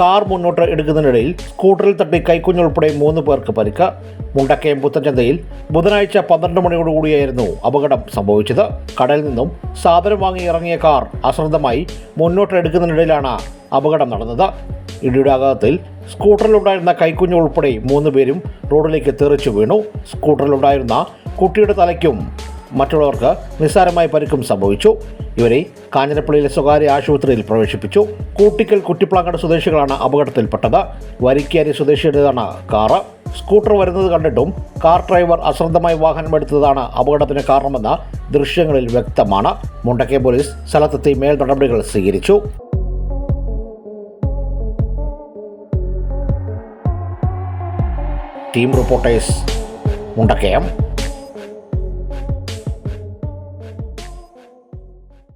Car മുന്നോട്ട് എടുക്കുന്നതിനിടയിൽ സ്കൂട്ടറിൽ തട്ടി കൈക്കുഞ്ഞുൾപ്പെടെ മൂന്ന് പേർക്ക് പരിക്ക്. മുണ്ടക്കയം പുത്തൻചന്തയിൽ ബുധനാഴ്ച പന്ത്രണ്ട് മണിയോടുകൂടിയായിരുന്നു അപകടം സംഭവിച്ചത്. കടയിൽ നിന്നും സാധനം വാങ്ങി ഇറങ്ങിയ കാർ അശ്രദ്ധമായി മുന്നോട്ട് എടുക്കുന്നതിനിടയിലാണ് അപകടം നടന്നത്. ഇടിയുടെ സ്കൂട്ടറിലുണ്ടായിരുന്ന കൈക്കുഞ്ഞു ഉൾപ്പെടെ മൂന്ന് പേരും റോഡിലേക്ക് തെറിച്ചു വീണു. സ്കൂട്ടറിലുണ്ടായിരുന്ന കുട്ടിയുടെ തലയ്ക്കും മറ്റുള്ളവർക്ക് നിസ്സാരമായ പരിക്കും സംഭവിച്ചു. ഇവരെ കാഞ്ഞിരപ്പള്ളിയിലെ സ്വകാര്യ ആശുപത്രിയിൽ പ്രവേശിപ്പിച്ചു. കൂട്ടിക്കൽ കുറ്റിപ്ലാങ്ങട് സ്വദേശികളാണ് അപകടത്തിൽപ്പെട്ടത്. വരിക്കാരി സ്വദേശിയുടേതാണ് കാറ്. സ്കൂട്ടർ വരുന്നത് കണ്ടിട്ടും കാർ ഡ്രൈവർ അശ്രദ്ധമായി വാഹനം എടുത്തതാണ് അപകടത്തിന് കാരണമെന്ന് ദൃശ്യങ്ങളിൽ വ്യക്തമാണ്. മുണ്ടക്കെ പോലീസ് സ്ഥലത്തെത്തി മേൽ നടപടികൾ സ്വീകരിച്ചു. Team reporters Mundakayam.